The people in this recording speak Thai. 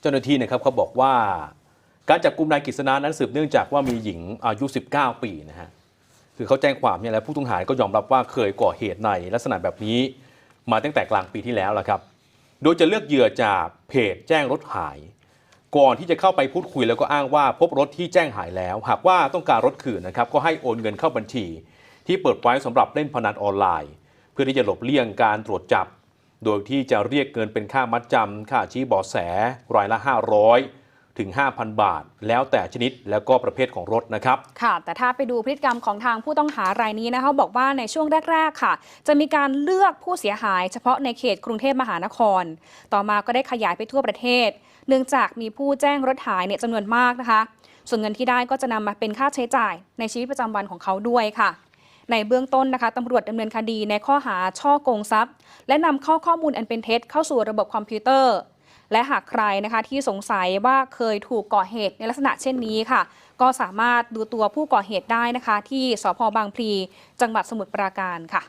เจ้าหน้าที่นะครับเขาบอกว่า การจับกลุ่มนายกฤษณานั้นสืบเนื่องจากว่ามีหญิงอายุ 19 ปีนะฮะคือเขาแจ้งความเนี่ยแล้วผู้ต้องหาก็ยอมรับว่าเคยก่อเหตุในลักษณะแบบนี้ มาตั้งแต่กลางปีที่แล้วละครับ โดยจะเลือกเหยื่อจากเพจแจ้งรถหาย ก่อนที่จะเข้าไปพูดคุยแล้วก็อ้างว่าพบรถที่แจ้งหายแล้ว หากว่าต้องการรถคืนนะครับก็ให้โอนเงินเข้าบัญชี ที่เปิดไว้สำหรับเล่นพนันออนไลน์ เพื่อที่จะหลบเลี่ยงการตรวจจับ โดยที่จะเรียกเงินเป็นค่ามัดจำค่าชี้บาะแสรายละ 500 ถึง 5,000 บาท แล้วแต่ชนิดแล้วก็ประเภทของรถนะครับ ค่ะ แต่ถ้าไปดูพฤติกรรมของทางผู้ต้องหารายนี้นะคะบอกว่าในช่วงแรก ๆ ค่ะ จะมีการเลือกผู้เสียหายเฉพาะในเขตกรุงเทพมหานคร ต่อมาก็ได้ขยายไปทั่วประเทศ เนื่องจากมีผู้แจ้งรถหายเนี่ยจำนวนมากนะคะ ส่วนเงินที่ได้ก็จะนำมาเป็นค่าใช้จ่ายในชีวิตประจำวันของเขาด้วยค่ะ ในเบื้องต้นนะคะตำรวจดำเนินคดีในข้อหาช่อโกงทรัพย์ และนำเข้าข้อมูลอันเป็นเท็จเข้าสู่ระบบคอมพิวเตอร์ และหากใครนะคะที่สงสัยว่าเคยถูกก่อเหตุในลักษณะเช่นนี้ค่ะ ก็สามารถดูตัวผู้ก่อเหตุได้นะคะ ที่สพบางพลีจังหวัดสมุทรปราการค่ะ